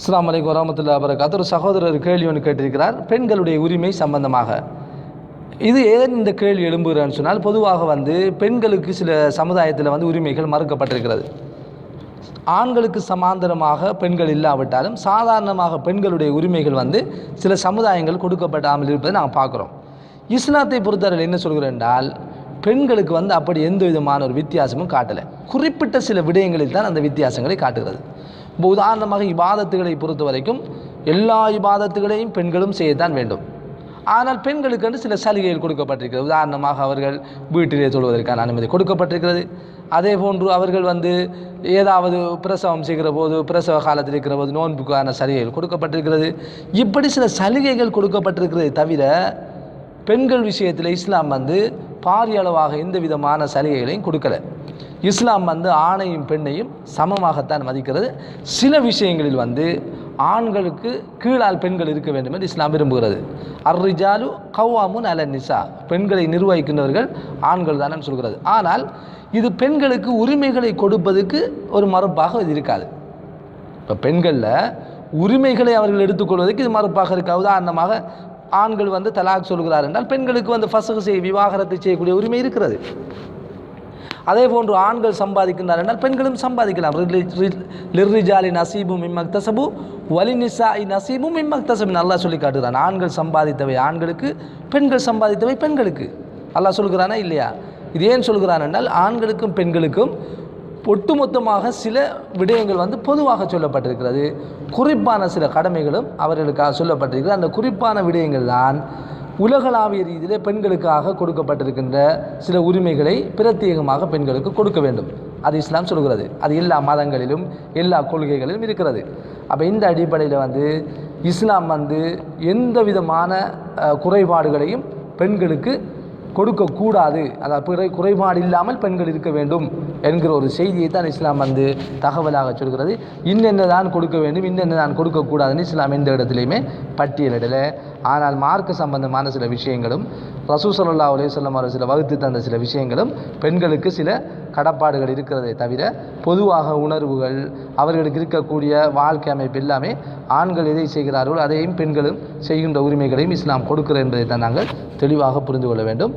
அஸ்லாம் வலைக்கம் வரமத்துல்லா வரகாத்து ஒரு சகோதரர் கேள்வி ஒன்று கேட்டிருக்கிறார். பெண்களுடைய உரிமை சம்பந்தமாக. இது ஏன் இந்த கேள்வி எழும்புகிறேன்னு சொன்னால் பொதுவாக வந்து பெண்களுக்கு சில சமுதாயத்தில் வந்து உரிமைகள் மறுக்கப்பட்டிருக்கிறது. ஆண்களுக்கு சமாந்தரமாக பெண்கள் இல்லாவிட்டாலும் சாதாரணமாக பெண்களுடைய உரிமைகள் வந்து சில சமுதாயங்கள் கொடுக்கப்படாமல் இருப்பதை நாங்கள் பார்க்குறோம். இஸ்லாத்தை பொறுத்தவரை என்ன சொல்கிறேன் என்றால் பெண்களுக்கு வந்து அப்படி எந்த விதமான ஒரு வித்தியாசமும் காட்டலை. குறிப்பிட்ட சில விடயங்களில் தான் அந்த வித்தியாசங்களை காட்டுகிறது. இப்போ உதாரணமாக இபாதத்துகளை பொறுத்த வரைக்கும் எல்லா இபாதத்துகளையும் பெண்களும் செய்யத்தான் வேண்டும். ஆனால் பெண்களுக்கென்று சில சலுகைகள் கொடுக்கப்பட்டிருக்கிறது. உதாரணமாக அவர்கள் வீட்டிலே தொழுவதற்கான அனுமதி கொடுக்கப்பட்டிருக்கிறது. அதே போன்று அவர்கள் வந்து ஏதாவது பிரசவம் செய்கிற போது பிரசவ காலத்தில் இருக்கிற போது நோன்புக்கான சலுகைகள் கொடுக்கப்பட்டிருக்கிறது. இப்படி சில சலுகைகள் கொடுக்கப்பட்டிருக்கிறதை தவிர பெண்கள் விஷயத்தில் இஸ்லாம் வந்து பாரிய அளவாக எந்த விதமான சலுகைகளையும் கொடுக்கல. இஸ்லாம் வந்து ஆணையும் பெண்ணையும் சமமாகத்தான் மதிக்கிறது. சில விஷயங்களில் வந்து ஆண்களுக்கு கீழால் பெண்கள் இருக்க வேண்டும் என்று இஸ்லாம் விரும்புகிறது. அர்ரிஜாலு கவ்வாமுன் அல நிசா. பெண்களை நிர்வகிக்கின்றவர்கள் ஆண்கள் தானே சொல்கிறது. ஆனால் இது பெண்களுக்கு உரிமைகளை கொடுப்பதுக்கு ஒரு மறுப்பாக இது இருக்காது. இப்போ பெண்களில் உரிமைகளை அவர்கள் எடுத்துக்கொள்வதற்கு இது மறுப்பாக இருக்கா உதாரணமாக ஆண்கள் வந்து தலாக் சொல்கிறார் என்றால் பெண்களுக்கு வந்து ஃபசகு செய்ய விவாகரத்தை செய்யக்கூடிய உரிமை இருக்கிறது. அதே போன்று ஆண்கள் சம்பாதிக்கின்றார் என்றால் பெண்களும் சம்பாதிக்கலாம். லிர்ரிஜாலி நசீபும் இம்மக்தசபு வலினிசா இ நசீபும் இம்மக்தசபு நல்லா சொல்லி காட்டுகிறான். ஆண்கள் சம்பாதித்தவை ஆண்களுக்கு பெண்கள் சம்பாதித்தவை பெண்களுக்கு. நல்லா சொல்கிறானா இல்லையா? இது ஏன் சொல்கிறான் என்றால் ஆண்களுக்கும் பெண்களுக்கும் ஒட்டுமொத்தமாக சில விடயங்கள் வந்து பொதுவாக சொல்லப்பட்டிருக்கிறது. குறிப்பான சில கடமைகளும் அவர்களுக்காக சொல்லப்பட்டிருக்கிறது. அந்த குறிப்பான விடயங்கள் தான் உலகளாவிய ரீதியிலே பெண்களுக்காக கொடுக்கப்பட்டிருக்கின்ற சில உரிமைகளை பிரத்யேகமாக பெண்களுக்கு கொடுக்க வேண்டும். அது இஸ்லாம் சொல்கிறது. அது எல்லா மதங்களிலும் எல்லா கொள்கைகளிலும் இருக்கிறது. அப்போ இந்த அடிப்படையில் வந்து இஸ்லாம் வந்து எந்த விதமான குறைபாடுகளையும் பெண்களுக்கு கொடுக்கக்கூடாது. அதாவது குறைபாடு இல்லாமல் பெண்கள் இருக்க வேண்டும். என்கிற ஒரு செய்தியை தான் இஸ்லாம் வந்து தகவலாக சொல்கிறது. இன்னென்ன தான் கொடுக்க வேண்டும் இன்னென்ன தான் கொடுக்கக்கூடாதுன்னு இஸ்லாம் எந்த இடத்துலையுமே பட்டியலிடலை. ஆனால் மார்க்க சம்பந்தமான சில விஷயங்களும் ரசூ சல்லா அலையம் அவர் சில வகுத்து தந்த சில விஷயங்களும் பெண்களுக்கு சில கடப்பாடுகள் இருக்கிறதை தவிர பொதுவாக உணர்வுகள் அவர்களுக்கு இருக்கக்கூடிய வாழ்க்கை அமைப்பு எல்லாமே ஆண்கள் எதை செய்கிறார்கள் அதையும் பெண்களும் செய்கின்ற உரிமைகளையும் இஸ்லாம் கொடுக்கிறது என்பதை தான் நாங்கள் தெளிவாக புரிந்து கொள்ள வேண்டும்.